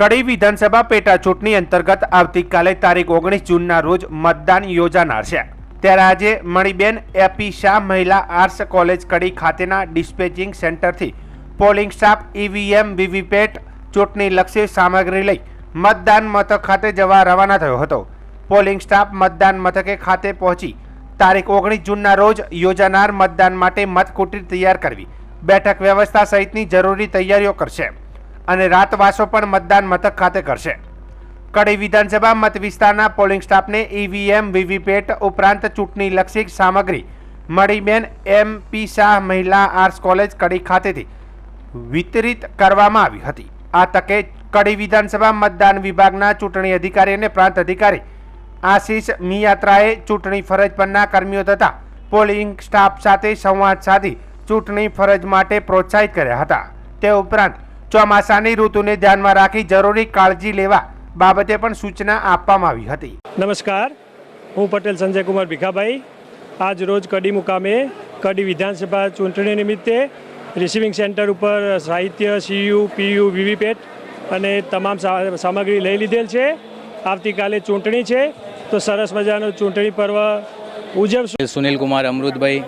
કડી વિધાનસભા પેટા ચૂંટણી અંતર્ગત આવતીકાલે તારીખ ઓગણીસ જૂનના રોજ મતદાન યોજાનાર છે. ત્યારે આજે મણિબેન એપી શાહ મહિલા આર્ટ્સ કોલેજ કડી ખાતેના ડિસ્પેચિંગ સેન્ટરથી પોલિંગ સ્ટાફ ઈવીએમ વીવીપેટ ચૂંટણીલક્ષી સામગ્રી લઈ મતદાન મથક ખાતે જવા રવાના થયો હતો. પોલિંગ સ્ટાફ મતદાન મથકે ખાતે પહોંચી તારીખ ઓગણીસ જૂનના રોજ યોજાનાર મતદાન માટે મતકુટીર તૈયાર કરવી. બેઠક વ્યવસ્થા સહિતની જરૂરી તૈયારીઓ કરશે. અને રાતવાસો પણ મતદાન મથક ખાતે કરશે. કડી વિધાનસભા મત વિસ્તારના પોલિંગ સ્ટાફને ઈવીએમ, વીવીપેટ ઉપરાંત ચૂંટણીલક્ષી સામગ્રી મણીબેન એમ પી શાહ મહિલા આર્ટ્સ કોલેજ કડી ખાતેથી વિતરિત કરવામાં આવી હતી. આ તકે કડી વિધાનસભા મતદાન વિભાગના ચૂંટણી અધિકારી અને પ્રાંત અધિકારી આશીષ મિયાત્રાએ ચૂંટણી ફરજ પરના કર્મીઓ તથા પોલિંગ સ્ટાફ સાથે સંવાદ સાધી ચૂંટણી ફરજ માટે પ્રોત્સાહિત કર્યા હતા. તે ઉપરાંત ચોમાસાની ઋતુને ધ્યાનમાં રાખી જરૂરી કાળજી લેવા બાબતે પણ સૂચના આપવામાં આવી હતી. નમસ્કાર. હું પટેલ સંજય કુમાર ભીખાભાઈ. આજ રોજ કડી મુકામે કડી વિધાનસભા ચૂંટણી નિમિત્તે રિસીવિંગ સેન્ટર ઉપર સાહિત્ય સીયુ પીયુ વીવીપેટ અને તમામ સા- સામગ્રી લઈ લીધેલ છે. આવતીકાલે ચૂંટણી છે. તો સરસ મજાનું ચૂંટણી પર્વ ઉજવશું. સુનિલ કુમાર અમૃતભાઈ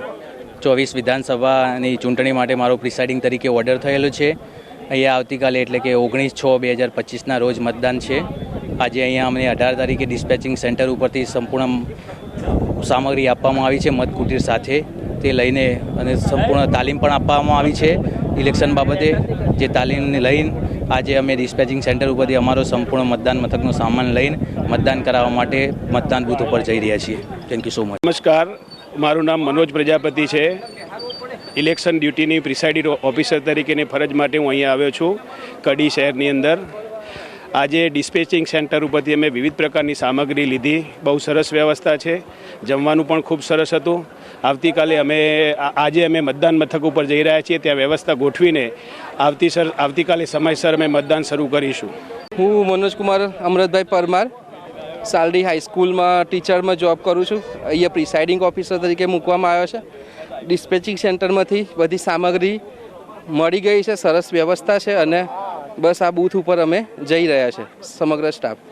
ચોવીસ વિધાનસભાની ચૂંટણી માટે મારો પ્રિસાઇડિંગ તરીકે ઓર્ડર થયેલો છે. અહીંયા આવતીકાલે એટલે કે ઓગણીસ છ બે હજાર પચીસના રોજ મતદાન છે. આજે અહીંયા અમને અઢાર તારીખે ડિસ્પેચિંગ સેન્ટર ઉપરથી સંપૂર્ણ સામગ્રી આપવામાં આવી છે મતકુટીર સાથે. તે લઈને અને સંપૂર્ણ તાલીમ પણ આપવામાં આવી છે. ઇલેક્શન બાબતે જે તાલીમને લઈને આજે અમે ડિસ્પેચિંગ સેન્ટર ઉપરથી અમારો સંપૂર્ણ મતદાન મથકનો સામાન લઈને મતદાન કરાવવા માટે મતદાન બૂથ ઉપર જઈ રહ્યા છીએ. થેન્ક યુ સો મચ નમસ્કાર. મારું નામ મનોજ પ્રજાપતિ છે. ઇલેક્શન ડ્યુટીની પ્રિસાઇડિંગ ઓફિસર તરીકેની ફરજ માટે હું અહીંયા આવ્યો છું, કડી શહેરની અંદર. આજે ડિસ્પેચિંગ સેન્ટર ઉપરથી અમે વિવિધ પ્રકારની સામગ્રી લીધી. બહુ સરસ વ્યવસ્થા છે. જમવાનું પણ ખૂબ સરસ હતું. આવતીકાલે અમે આજે અમે મતદાન મથક ઉપર જઈ રહ્યા છીએ. ત્યાં વ્યવસ્થા ગોઠવીને આવતી સર, આવતીકાલે સમયસર અમે મતદાન શરૂ કરીશું. હું મનોજકુમાર અમરતભાઈ પરમાર, સાલડી હાઈસ્કૂલમાં ટીચરમાં જોબ કરું છું. અહીંયા પ્રિસાઇડિંગ ઓફિસર તરીકે મૂકવામાં આવ્યો છે. ડિસ્પેચિંગ સેન્ટરમાંથી બધી સામગ્રી મળી ગઈ છે, સરસ વ્યવસ્થા છે અને બસ આ બૂથ ઉપર અમે જઈ રહ્યા છે, સમગ્ર સ્ટાફ